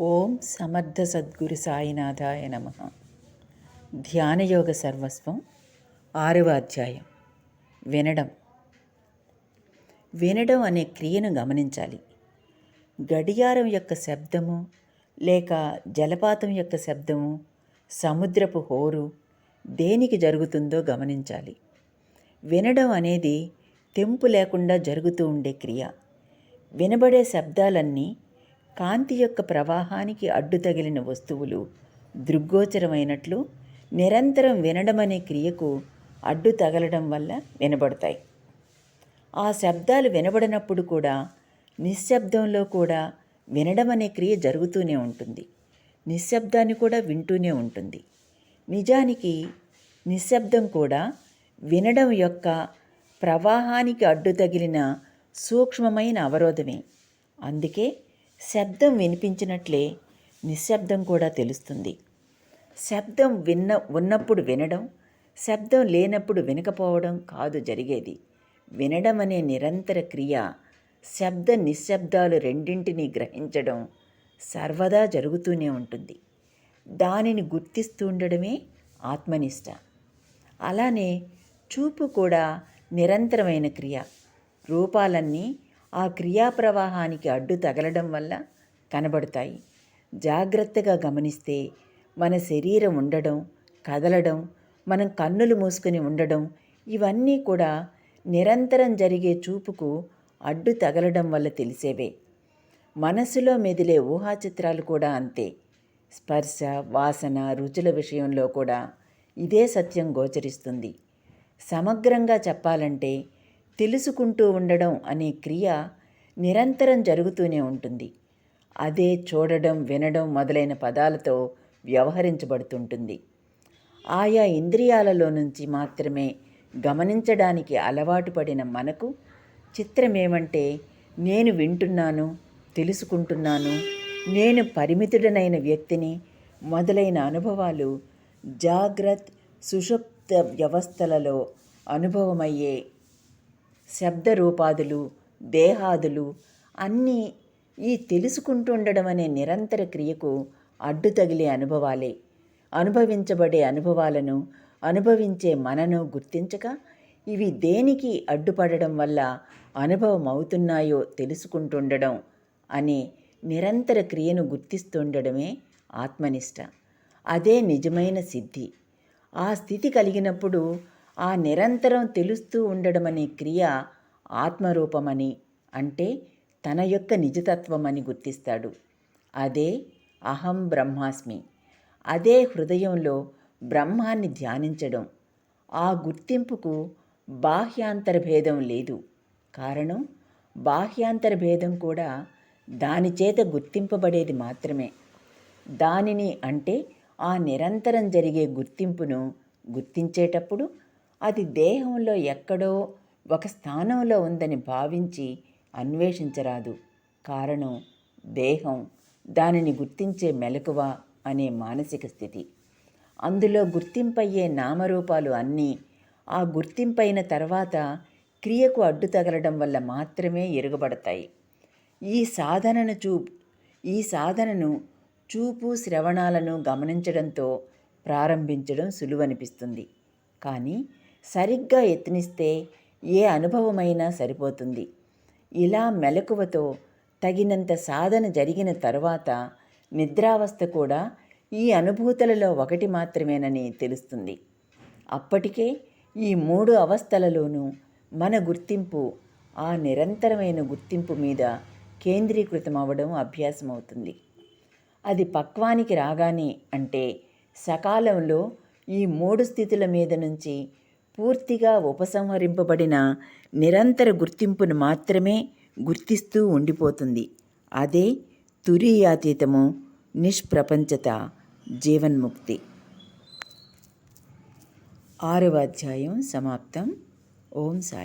ఓం సమర్థ సద్గురు సాయినాథాయ నమ. ధ్యానయోగ సర్వస్వం ఆరవ అధ్యాయం. వినడం. వినడం అనే క్రియను గమనించాలి. గడియారం యొక్క శబ్దము లేక జలపాతం యొక్క శబ్దము సముద్రపు హోరు దేనికి జరుగుతుందో గమనించాలి. వినడం అనేది తెంపు లేకుండా జరుగుతూ ఉండే క్రియ. వినబడే శబ్దాలన్నీ కాంతి యొక్క ప్రవాహానికి అడ్డు తగిలిన వస్తువులు దృగ్గోచరమైనట్లు నిరంతరం వినడం అనే క్రియకు అడ్డు తగలడం వల్ల వినబడతాయి. ఆ శబ్దాలు వినబడినప్పుడు కూడా నిశ్శబ్దంలో కూడా వినడం అనే క్రియ జరుగుతూనే ఉంటుంది. నిశ్శబ్దాన్ని కూడా వింటూనే ఉంటుంది. నిజానికి నిశ్శబ్దం కూడా వినడం యొక్క ప్రవాహానికి అడ్డు తగిలిన సూక్ష్మమైన అవరోధమే. అందుకే శబ్దం వినిపించినట్లే నిశ్శబ్దం కూడా తెలుస్తుంది. శబ్దం విన్న ఉన్నప్పుడు వినడం శబ్దం లేనప్పుడు వినకపోవడం కాదు జరిగేది. వినడం అనే నిరంతర క్రియ శబ్ద నిశ్శబ్దాలు రెండింటినీ గ్రహించడం సర్వదా జరుగుతూనే ఉంటుంది. దానిని గుర్తిస్తుండడమే ఆత్మనిష్ట. అలానే చూపు కూడా నిరంతరమైన క్రియ. రూపాలన్నీ ఆ క్రియాప్రవాహానికి అడ్డు తగలడం వల్ల కనబడతాయి. జాగ్రత్తగా గమనిస్తే మన శరీరం ఉండడం కదలడం మనం కన్నులు మూసుకొని ఉండడం ఇవన్నీ కూడా నిరంతరం జరిగే చూపుకు అడ్డు తగలడం వల్ల తెలిసేవే. మనసులో మెదిలే ఊహాచిత్రాలు కూడా అంతే. స్పర్శ వాసన రుచుల విషయంలో కూడా ఇదే సత్యం గోచరిస్తుంది. సమగ్రంగా చెప్పాలంటే తెలుసుకుంటూ ఉండడం అనే క్రియ నిరంతరం జరుగుతూనే ఉంటుంది. అదే చూడడం వినడం మొదలైన పదాలతో వ్యవహరించబడుతుంటుంది. ఆయా ఇంద్రియాలలో నుంచి మాత్రమే గమనించడానికి అలవాటు పడిన మనకు చిత్రమేమంటే నేను వింటున్నాను తెలుసుకుంటున్నాను నేను పరిమితుడనైన వ్యక్తిని మొదలైన అనుభవాలు జాగ్రత్త సుషుప్త వ్యవస్థలలో అనుభవమయ్యే శబ్దరూపాదులు దేహాదులు అన్నీ ఈ తెలుసుకుంటుండడం అనే నిరంతర క్రియకు అడ్డు తగిలే అనుభవాలే. అనుభవించబడే అనుభవాలను అనుభవించే మనను గుర్తించక ఇవి దేనికి అడ్డుపడడం వల్ల అనుభవం అవుతున్నాయో తెలుసుకుంటుండడం అనే నిరంతర క్రియను గుర్తిస్తుండడమే ఆత్మనిష్ట. అదే నిజమైన సిద్ధి. ఆ స్థితి కలిగినప్పుడు ఆ నిరంతరం తెలుస్తూ ఉండడం అనే క్రియ ఆత్మరూపమని అంటే తన యొక్క నిజతత్వమని గుర్తిస్తాడు. అదే అహం బ్రహ్మాస్మి. అదే హృదయంలో బ్రహ్మాన్ని ధ్యానించడం. ఆ గుర్తింపుకు బాహ్యాంతర భేదం లేదు. కారణం బాహ్యాంతర భేదం కూడా దాని చేత గుర్తింపబడేది మాత్రమే. దానిని అంటే ఆ నిరంతరం జరిగే గుర్తింపును గుర్తించేటప్పుడు అది దేహంలో ఎక్కడో ఒక స్థానంలో ఉందని భావించి అన్వేషించరాదు. కారణం దేహం దానిని గుర్తించే మెలకువ అనే మానసిక స్థితి. అందులో గుర్తింపయ్యే నామరూపాలు అన్నీ ఆ గుర్తింపైన తర్వాత క్రియకు అడ్డు తగలడం వల్ల మాత్రమే ఎరుగబడతాయి. ఈ సాధనను చూ ఈ సాధనను చూపు శ్రవణాలను గమనించడంతో ప్రారంభించడం సులువనిపిస్తుంది. కానీ సరిగ్గా యత్నిస్తే ఏ అనుభవమైనా సరిపోతుంది. ఇలా మెలకువతో తగినంత సాధన జరిగిన తరువాత నిద్రావస్థ కూడా ఈ అనుభూతులలో ఒకటి మాత్రమేనని తెలుస్తుంది. అప్పటికే ఈ మూడు అవస్థలలోనూ మన గుర్తింపు ఆ నిరంతరమైన గుర్తింపు మీద కేంద్రీకృతం అవ్వడం అభ్యాసం అవుతుంది అది పక్వానికి రాగానే అంటే సకాలంలో ఈ మూడు స్థితుల మీద నుంచి పూర్తిగా ఉపసంహరింపబడిన నిరంతర గుర్తింపును మాత్రమే గుర్తిస్తూ ఉండిపోతుంది. అదే తురీయాతీతము నిష్ప్రపంచత జీవన్ముక్తి. ఆరవ అధ్యాయం సమాప్తం. ఓం సాయి.